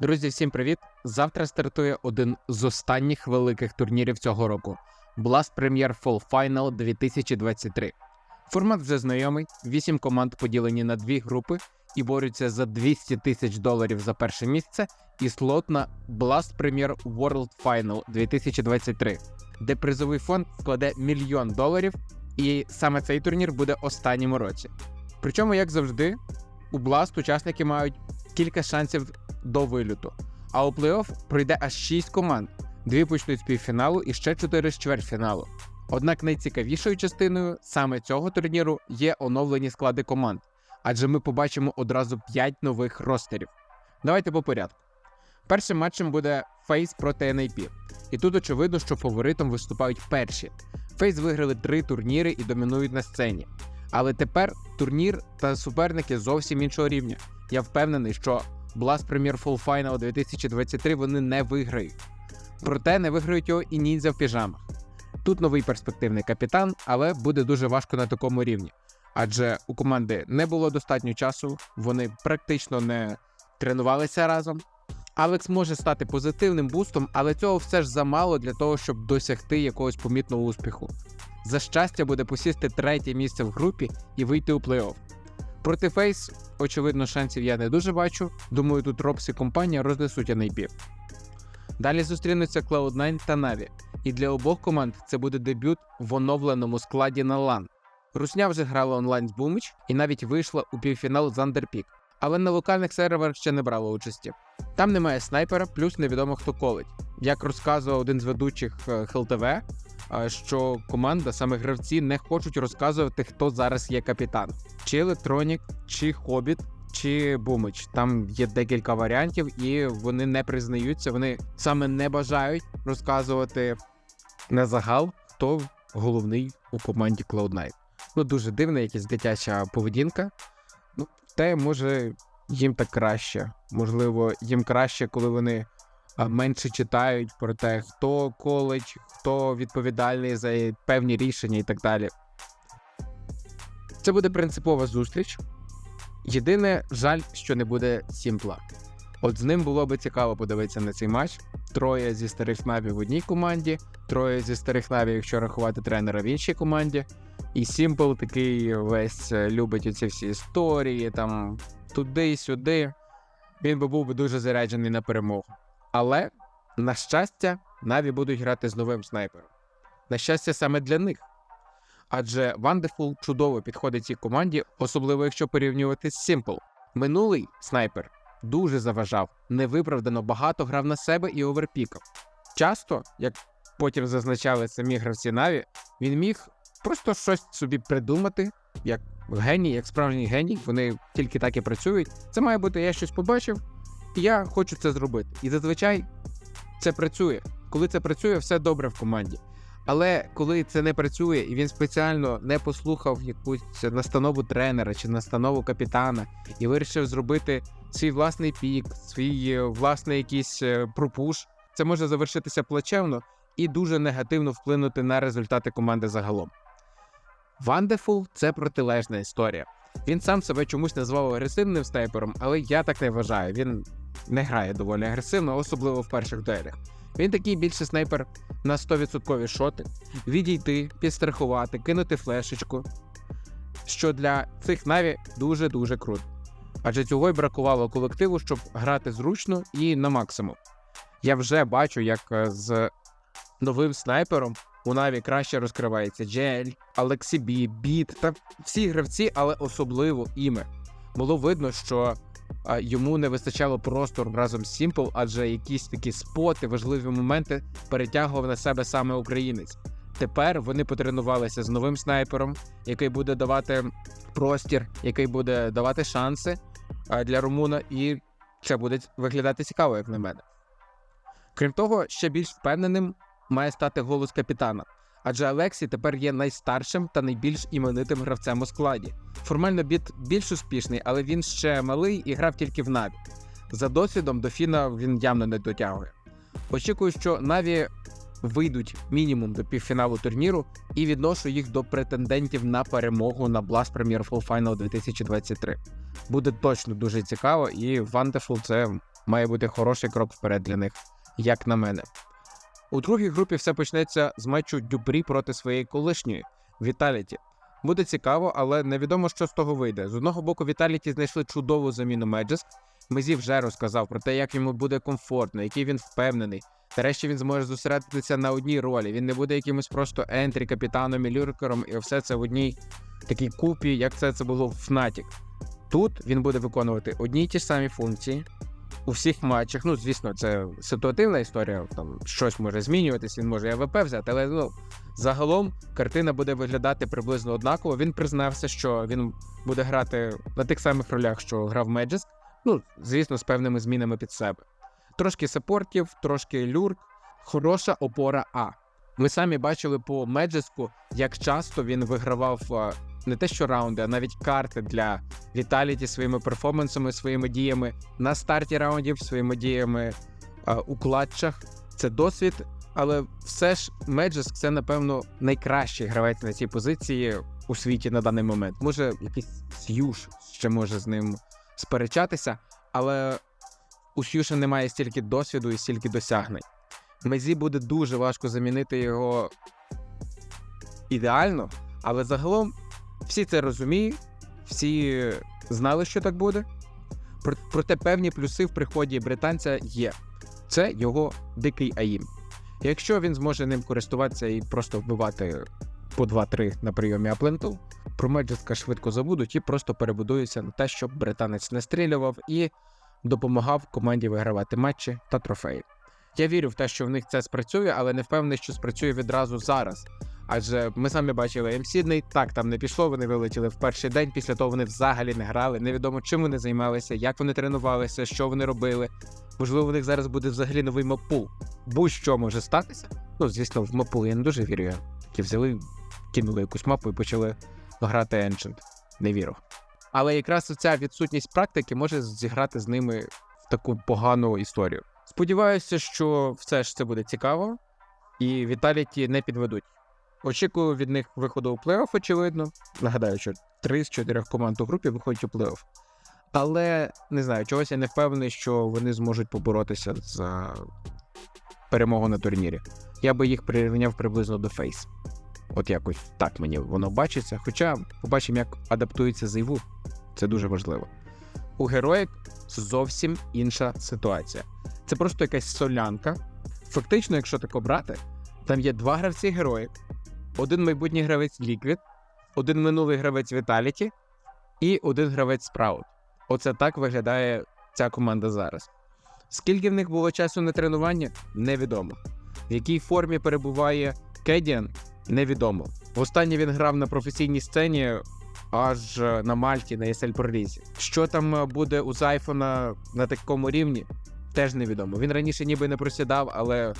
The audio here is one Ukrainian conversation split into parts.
Друзі, всім привіт! Завтра стартує один з останніх великих турнірів цього року Blast Premier Fall Final 2023. Формат вже знайомий: 8 команд поділені на дві групи і борються за 200 тисяч доларів за перше місце, і слот на Blast Premier World Final 2023, де призовий фонд складе мільйон доларів, і саме цей турнір буде останнім році. Причому, як завжди, у Blast учасники мають кілька шансів до виліту. А у плей-офф пройде аж 6 команд. Дві почнуть з півфіналу і ще 4 з чвертьфіналу. Однак найцікавішою частиною саме цього турніру є оновлені склади команд, адже ми побачимо одразу 5 нових ростерів. Давайте по порядку. Першим матчем буде Фейс проти NAP. І тут очевидно, що фаворитом виступають перші. Фейс виграли три турніри і домінують на сцені. Але тепер турнір та суперники зовсім іншого рівня. Я впевнений, що Blast Premier Fall Final 2023 вони не виграють. Проте не виграють його і ніндзя в піжамах. Тут новий перспективний капітан, але буде дуже важко на такому рівні. Адже у команди не було достатньо часу, вони практично не тренувалися разом. Алекс може стати позитивним бустом, але цього все ж замало для того, щоб досягти якогось помітного успіху. За щастя, буде посісти третє місце в групі і вийти у плей-офф. Проти Фейс, очевидно, шансів я не дуже бачу. Думаю, тут Робс і компанія рознесуть NAP. Далі зустрінуться Cloud9 та Na'Vi. І для обох команд це буде дебют в оновленому складі на LAN. Русня вже грала онлайн з Бумич і навіть вийшла у півфінал з Underpeak, але на локальних серверах ще не брала участі. Там немає снайпера, плюс невідомо хто колить. Як розказував один з ведучих е, ХЛТВ, е, що команда, саме гравці, не хочуть розказувати, хто зараз є капітан: чи Електронік, чи Хобіт, чи Бумич. Там є декілька варіантів, і вони не признаються. Вони саме не бажають розказувати на загал, хто головний у команді Cloud9. Ну дуже дивна, якась дитяча поведінка. Ну, те може їм так краще. Можливо, їм краще, коли вони менше читають про те, хто коледж, хто відповідальний за певні рішення і так далі. Це буде принципова зустріч. Єдине, жаль, що не буде Сімпла. От з ним було би цікаво подивитися на цей матч. Троє зі старих навів в одній команді, троє зі старих навів, якщо рахувати тренера в іншій команді. І Сімпл такий весь е, любить оці всі історії, там туди сюди. Він би був би дуже заряджений на перемогу. Але, на щастя, Наві будуть грати з новим снайпером. На щастя, саме для них. Адже Wonderful чудово підходить цій команді, особливо якщо порівнювати з Simple. Минулий снайпер дуже заважав, невиправдано багато грав на себе і оверпікав. Часто, як потім зазначали самі гравці Наві, він міг просто щось собі придумати, як геній, як справжній геній, вони тільки так і працюють. Це має бути я щось побачив, і я хочу це зробити. І зазвичай це працює. Коли це працює, все добре в команді. Але коли це не працює, і він спеціально не послухав якусь настанову тренера чи настанову капітана і вирішив зробити свій власний пік, свій е, власний якийсь е, пропуш, це може завершитися плачевно і дуже негативно вплинути на результати команди загалом. Вандефул це протилежна історія. Він сам себе чомусь назвав агресивним снайпером, але я так не вважаю. Він не грає доволі агресивно, особливо в перших дуелях. Він такий більше снайпер на 100% шоти, відійти, підстрахувати, кинути флешечку. Що для цих наві дуже-дуже круто. Адже цього й бракувало колективу, щоб грати зручно і на максимум. Я вже бачу, як е, з новим снайпером у Наві краще розкривається Джель, Алексібі, Біт та всі гравці, але особливо іме. Було видно, що йому не вистачало простору разом з Simple, адже якісь такі споти, важливі моменти перетягував на себе саме українець. Тепер вони потренувалися з новим снайпером, який буде давати простір, який буде давати шанси для Румуна, і це буде виглядати цікаво, як на мене. Крім того, ще більш впевненим має стати голос капітана. Адже Алексій тепер є найстаршим та найбільш іменитим гравцем у складі. Формально біт більш успішний, але він ще малий і грав тільки в Наві. За досвідом до Фіна він явно не дотягує. Очікую, що Наві вийдуть мінімум до півфіналу турніру і відношу їх до претендентів на перемогу на Blast Premier Full Final 2023. Буде точно дуже цікаво, і Wonderful – це має бути хороший крок вперед для них, як на мене. У другій групі все почнеться з матчу Дюпрі проти своєї колишньої Віталіті. Буде цікаво, але невідомо, що з того вийде. З одного боку, Віталіті знайшли чудову заміну Меджеск. Мезі вже розказав про те, як йому буде комфортно, який він впевнений. Нарешті він зможе зосередитися на одній ролі. Він не буде якимось просто ентрі, капітаном і люркером, і все це в одній такій купі, як це це було в Fnatic. Тут він буде виконувати одні й ті ж самі функції у всіх матчах. Ну, звісно, це ситуативна історія. Там щось може змінюватись, він може АВП взяти, але ну, загалом картина буде виглядати приблизно однаково. Він признався, що він буде грати на тих самих ролях, що грав Меджеск. Ну, звісно, з певними змінами під себе. Трошки саппортів, трошки люрк, хороша опора А. Ми самі бачили по Меджеску, як часто він вигравав не те, що раунди, а навіть карти для Віталіті своїми перформансами, своїми діями на старті раундів, своїми діями а, у клатчах. Це досвід, але все ж Меджеск це, напевно, найкращий гравець на цій позиції у світі на даний момент. Може, якийсь С'юш ще може з ним сперечатися, але у С'юша немає стільки досвіду і стільки досягнень. Мезі буде дуже важко замінити його ідеально, але загалом всі це розуміють, всі знали, що так буде. Проте певні плюси в приході британця є. Це його дикий АІМ. Якщо він зможе ним користуватися і просто вбивати по 2-3 на прийомі апленту, про Меджеска швидко забудуть і просто перебудуються на те, щоб британець не стрілював і допомагав команді вигравати матчі та трофеї. Я вірю в те, що в них це спрацює, але не впевнений, що спрацює відразу зараз. Адже ми самі бачили М. Сідней, так там не пішло, вони вилетіли в перший день. Після того вони взагалі не грали. Невідомо чим вони займалися, як вони тренувалися, що вони робили. Можливо, у них зараз буде взагалі новий мапул. Будь-що може статися. Ну, звісно, в мапул я не дуже вірю. Я такі взяли, кинули якусь мапу і почали грати Ancient. Не вірю. Але якраз ця відсутність практики може зіграти з ними в таку погану історію. Сподіваюся, що все ж це буде цікаво, і Віталіті не підведуть. Очікую від них виходу у плей-офф, очевидно. Нагадаю, що три з чотирьох команд у групі виходять у плей-офф. Але не знаю, чогось я не впевнений, що вони зможуть поборотися за перемогу на турнірі. Я би їх прирівняв приблизно до фейс. От якось так мені воно бачиться. Хоча побачимо, як адаптується Зайву. Це дуже важливо. У героїк зовсім інша ситуація. Це просто якась солянка. Фактично, якщо так обрати, там є два гравці героїк, один майбутній гравець Liquid, один минулий гравець Vitality і один гравець Sprout. Оце так виглядає ця команда зараз. Скільки в них було часу на тренування, невідомо. В якій формі перебуває Кедіан, невідомо. Востаннє він грав на професійній сцені аж е, на Мальті на ESL прорізі. Що там е, буде у Зайфона на такому рівні, теж невідомо. Він раніше ніби не просідав, але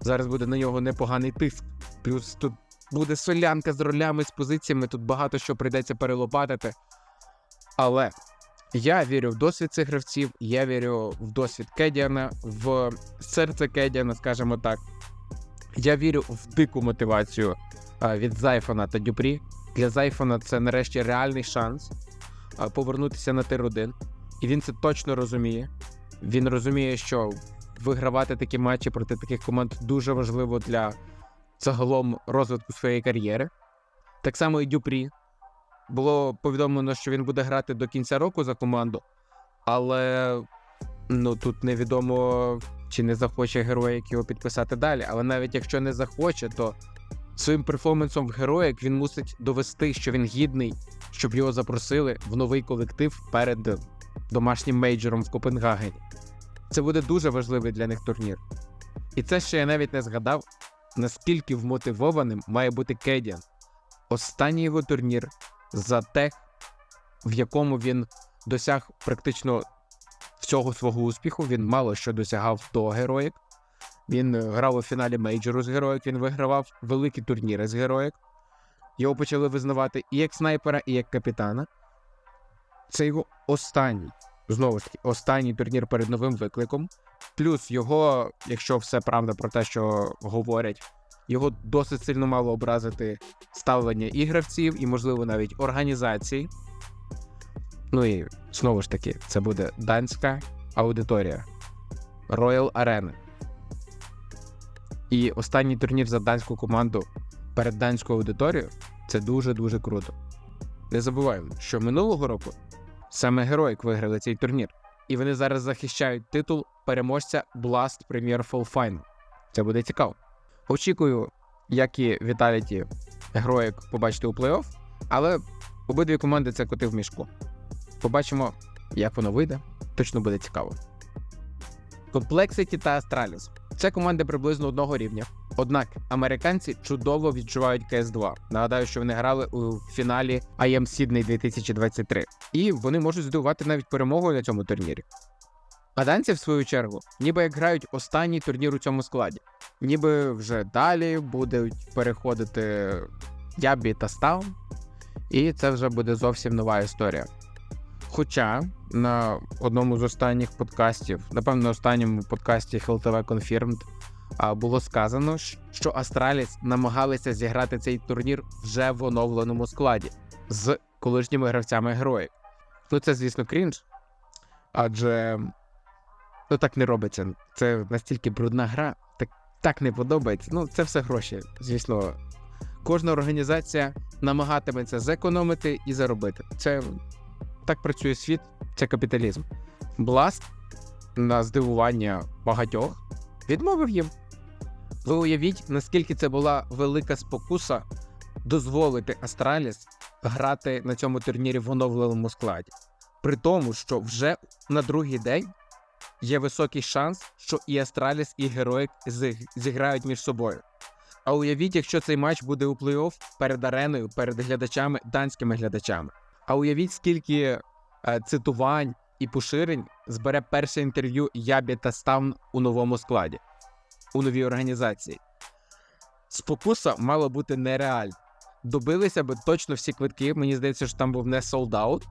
зараз буде на нього непоганий тиск. Плюс тут буде солянка з ролями, з позиціями, тут багато що прийдеться перелопатити. Але я вірю в досвід цих гравців, я вірю в досвід Кедіана, в серце Кедіана, скажімо так. Я вірю в дику мотивацію від Зайфона та Дюпрі. Для Зайфона це нарешті реальний шанс повернутися на тир-1. І він це точно розуміє. Він розуміє, що вигравати такі матчі проти таких команд дуже важливо для загалом розвитку своєї кар'єри. Так само і Дюпрі. Було повідомлено, що він буде грати до кінця року за команду, але ну тут невідомо, чи не захоче героїк його підписати далі. Але навіть якщо не захоче, то своїм перформансом в героїк він мусить довести, що він гідний, щоб його запросили в новий колектив перед домашнім мейджором в Копенгагені. Це буде дуже важливий для них турнір. І це ще я навіть не згадав, наскільки вмотивованим має бути Кедіан. Останній його турнір за те, в якому він досяг практично всього свого успіху. Він мало що досягав до героїк. Він е, грав у фіналі мейджору з героїк, він вигравав великі турніри з героїк. Його почали визнавати і як снайпера, і як капітана. Це його останній, знову ж таки, останній турнір перед новим викликом. Плюс його, якщо все правда про те, що говорять, його досить сильно мало образити ставлення і гравців, і, можливо, навіть організацій. Ну і знову ж таки, це буде данська аудиторія. Royal Arena. І останній турнір за данську команду перед данською аудиторією це дуже-дуже круто. Не забуваємо, що минулого року саме Героїк виграли цей турнір, і вони зараз захищають титул переможця Blast Premier Fall Final. Це буде цікаво. Очікую, як і Віталіті Героїк побачити у плей-офф, але обидві команди це коти в мішку. Побачимо, як воно вийде. Точно буде цікаво. Complexity та Astralis. Це команди приблизно одного рівня. Однак американці чудово відчувають CS2. Нагадаю, що вони грали у фіналі IM Sydney 2023, і вони можуть здивувати навіть перемогою на цьому турнірі. А данці, в свою чергу, ніби як грають останній турнір у цьому складі, ніби вже далі будуть переходити Ябі та Стаун, і це вже буде зовсім нова історія. Хоча на одному з останніх подкастів, напевно, останньому подкасті HLTV Confirmed, було сказано, що Астраліс намагалися зіграти цей турнір вже в оновленому складі з колишніми гравцями героїв. Ну, це, звісно, крінж, адже ну, так не робиться. Це настільки брудна гра, так, так не подобається. Ну, це все гроші. Звісно, кожна організація намагатиметься зекономити і заробити. Це так працює світ, це капіталізм. Blast, на здивування багатьох, відмовив їм. Ви уявіть, наскільки це була велика спокуса дозволити Астраліс грати на цьому турнірі в оновленому складі. При тому, що вже на другий день є високий шанс, що і Астраліс, і Героїк зіграють між собою. А уявіть, якщо цей матч буде у плей-офф перед ареною, перед глядачами, данськими глядачами. А уявіть, скільки е, цитувань і поширень збере перше інтерв'ю Ябі та Ставн у новому складі, у новій організації. Спокуса мала бути нереальна. Добилися би точно всі квитки. Мені здається, що там був не солдаут.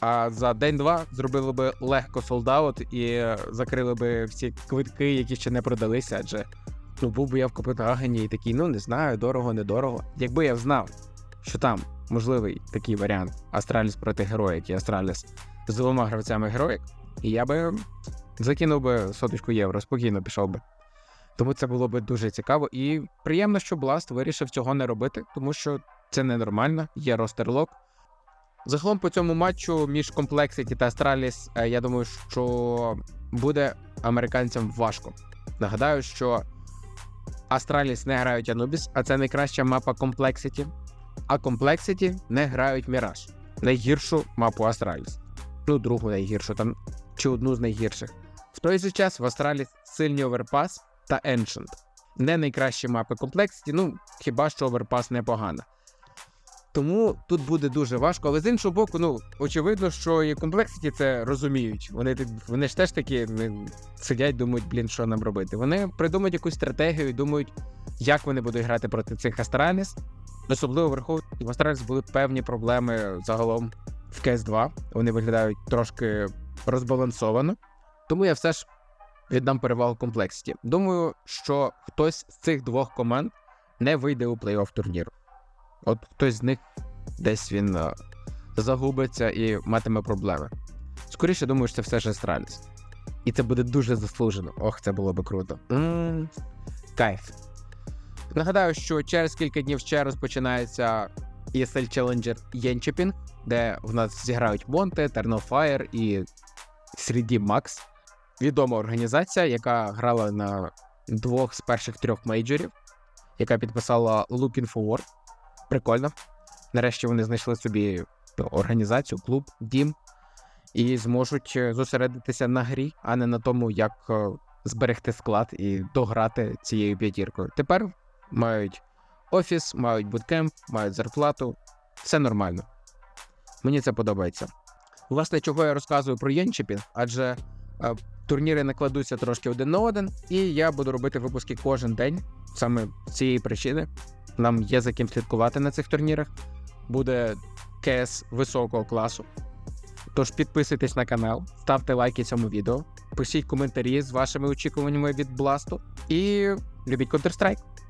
А за день-два зробили би легко солдаут і закрили би всі квитки, які ще не продалися. Адже ну був би я в Копенгагені і такий, ну не знаю, дорого, недорого. Якби я знав, що там можливий такий варіант Астраліс проти Героїк і Астраліс з двома гравцями Героїк, і я би закинув би соточку євро, спокійно пішов би. Тому це було би дуже цікаво. І приємно, що Blast вирішив цього не робити, тому що це ненормально, є ростерлок. Загалом по цьому матчу між Complexity та Astralis, е, я думаю, що буде американцям важко. Нагадаю, що Astralis не грають Anubis, а це найкраща мапа Complexity. А Complexity не грають Mirage, найгіршу мапу Astralis. Ну, другу найгіршу, там чи одну з найгірших. В той же час в Astralis сильні Overpass та Ancient. Не найкращі мапи Complexity, ну хіба що Overpass непогана. Тому тут буде дуже важко, але з іншого боку, ну очевидно, що і Complexity це розуміють. Вони вони ж теж такі сидять, думають, блін, що нам робити. Вони придумають якусь стратегію і думають, як вони будуть грати проти цих Астраліс. Особливо враховуючи, в Астраліс були певні проблеми загалом в cs 2 Вони виглядають трошки розбалансовано. Тому я все ж віддам перевагу Complexity. Думаю, що хтось з цих двох команд не вийде у плей-офф турніру. От хтось з них десь він е, загубиться і матиме проблеми. Скоріше думаю, що це все ж Астраліс. І це буде дуже заслужено. Ох, це було би круто. м Кайф. Нагадаю, що через кілька днів ще розпочинається ESL Challenger Єнчепінг, де в нас зіграють Монте, Тернофаєр і 3D Max. Відома організація, яка грала на двох з перших трьох мейджорів, яка підписала Looking for War. Прикольно. Нарешті вони знайшли собі організацію, клуб, дім і зможуть е, зосередитися на грі, а не на тому, як е, зберегти склад і дограти цією п'ятіркою. Тепер мають офіс, мають буткемп, мають зарплату. Все нормально. Мені це подобається. Власне, чого я розказую про Єнчепінг, адже е, турніри накладуться трошки один на один, і я буду робити випуски кожен день саме з цієї причини. Нам є за ким слідкувати на цих турнірах. Буде КС високого класу. Тож підписуйтесь на канал, ставте лайки цьому відео, пишіть коментарі з вашими очікуваннями від Бласту і любіть Counter-Strike.